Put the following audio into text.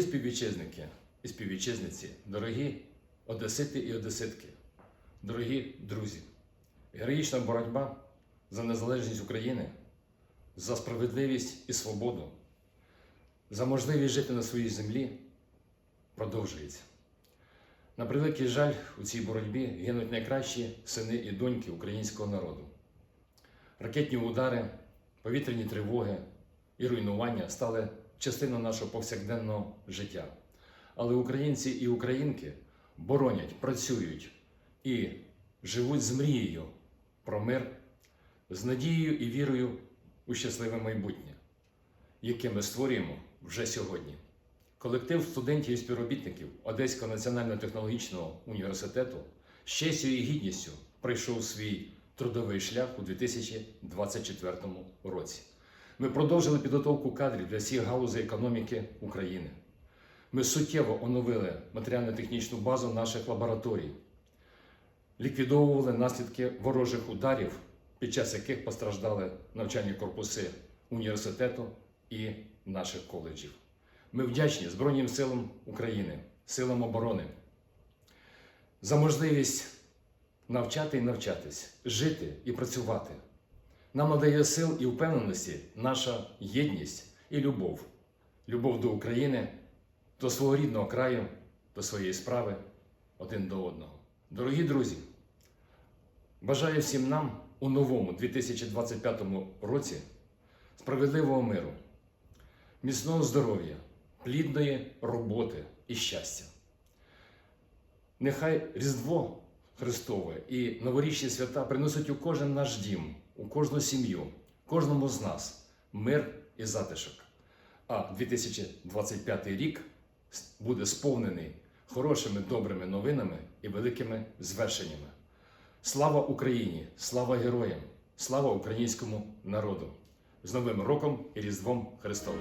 співвітчизники і співвітчизниці, дорогі одесити і одеситки, дорогі друзі, героїчна боротьба за незалежність України, за справедливість і свободу, за можливість жити на своїй землі продовжується. На превеликий жаль, у цій боротьбі гинуть найкращі сини і доньки українського народу. Ракетні удари, повітряні тривоги і руйнування стали частиною нашого повсякденного життя. Але українці і українки боронять, працюють і живуть з мрією про мир, з надією і вірою у щасливе майбутнє, яке ми створюємо вже сьогодні. Колектив студентів і співробітників Одеського національного технологічного університету з честю і гідністю пройшов свій трудовий шлях у 2024 році. Ми продовжили підготовку кадрів для всіх галузей економіки України. Ми суттєво оновили матеріально-технічну базу наших лабораторій, ліквідовували наслідки ворожих ударів, під час яких постраждали навчальні корпуси університету і наших коледжів. Ми вдячні Збройним силам України, силам оборони за можливість навчати і навчатись, жити і працювати. Нам надає сил і впевненості наша єдність і любов, любов до України, до свого рідного краю, до своєї справи один до одного. Дорогі друзі, бажаю всім нам у новому 2025 році справедливого миру, міцного здоров'я, плідної роботи і щастя. Нехай Різдво Христове і новорічні свята приносять у кожен наш дім, у кожну сім'ю, кожному з нас мир і затишок. А 2025 рік буде сповнений хорошими добрими новинами і великими звершеннями. Слава Україні! Слава героям! Слава українському народу! З Новим роком і Різдвом Христовим!